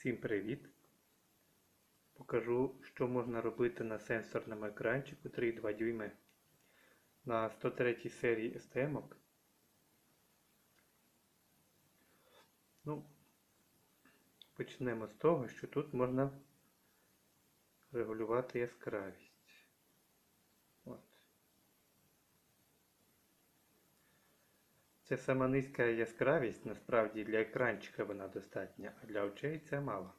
Всім привіт! Покажу, що можна робити на сенсорному екранчику 3,2 дюйми на 103 серії STM. Ну, почнемо з того, що тут можна регулювати яскравість. От. Це сама низька яскравість, насправді для екранчика вона достатня, а для очей це мало.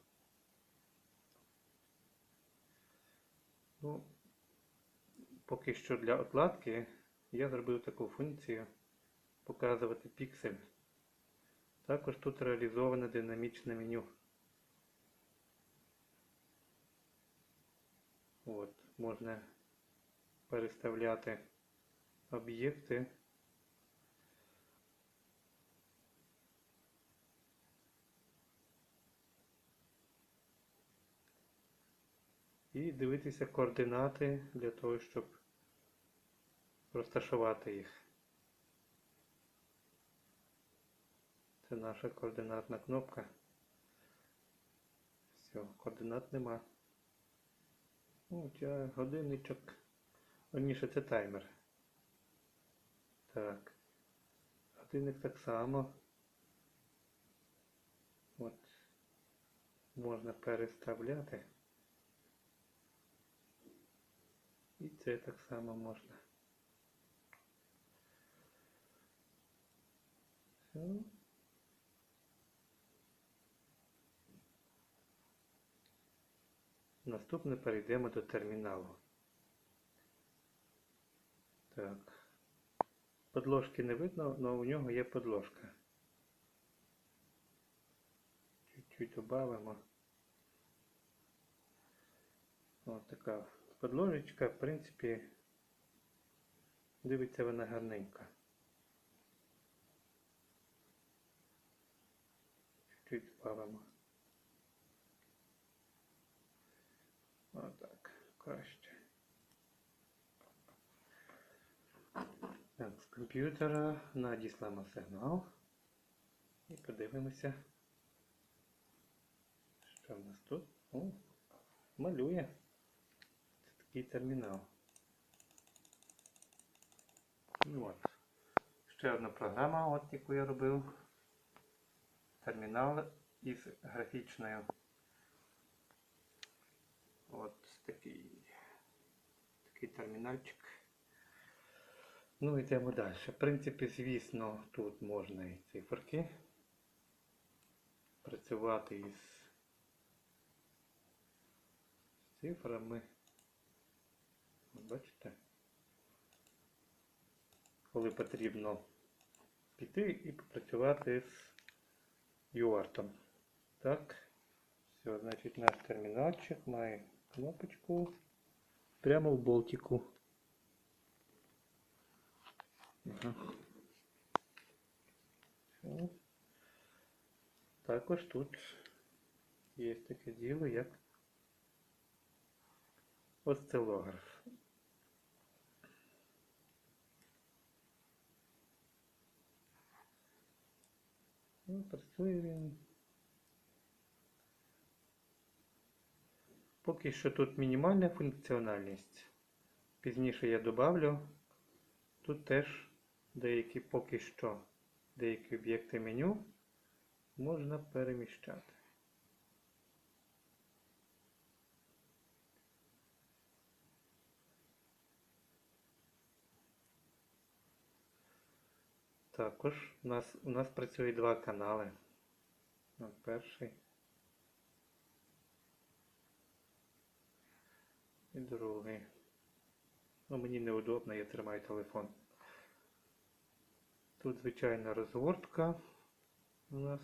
Ну, поки що для отладки я зробив таку функцію показувати піксель. Також тут реалізоване динамічне меню. От, можна переставляти об'єкти. І дивитися координати для того, щоб розташувати їх. Це наша координатна кнопка. Все, координат нема. Ну, ця годинничок. Верніше це таймер. Так. Годинник так само. От. Можна переставляти. І це так само можна. Все. Наступне перейдемо до терміналу. Так. Подложки не видно, але у нього є подложка. Чуть-чуть додамо. Ось така подложечка, в принципі, дивиться вона гарненько. Чуть-чуть додамо. Отак, краще. Так, з комп'ютера надіслемо сигнал і подивимося, що в нас тут. О, малює. Такий термінал. Ну, от. Ще одна програма, от яку я робив. Термінал із графічною. От такий, такий термінальчик. Ну, йдемо далі. В принципі, звісно, тут можна і циферки. Працювати із цифрами. Бачите? Коли потрібно піти і попрацювати з UART. Так. Все, значить наш термінальчик має кнопочку прямо в болтику. Все. Також тут є таке діло, як осцилограф. Ну, працює. Поки що тут мінімальна функціональність. Пізніше я добавлю. Тут теж деякі поки що деякі об'єкти меню можна переміщати. Також у нас, у нас працює два канали. Перший. І другий. Ну, мені неудобно, я тримаю телефон. Тут звичайна розгортка у нас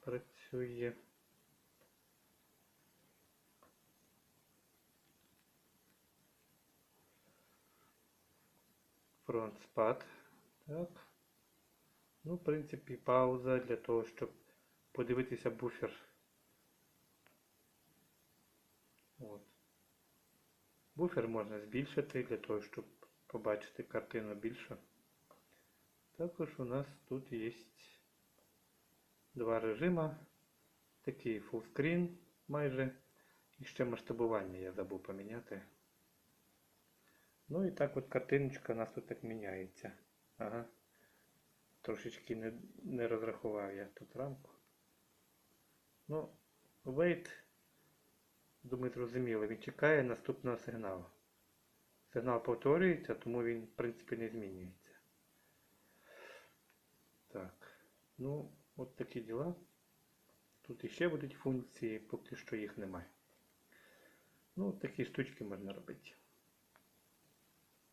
працює. Фронт спад. Так. Ну, в принципі, пауза для того, щоб подивитися буфер. От. Буфер можна збільшити для того, щоб побачити картину більше. Також у нас тут є два режима. такий фулскрін майже. І ще масштабування я забув поміняти. Ну і так от картиночка у нас тут так міняється. Ага. Трошечки не, не розрахував я тут рамку. Ну, wait, думаю, зрозуміло, він чекає наступного сигналу. Сигнал повторюється, тому він, в принципі, не змінюється. Так, ну, от такі діла. Тут іще будуть функції, поки що їх немає. Ну, такі штучки можна робити.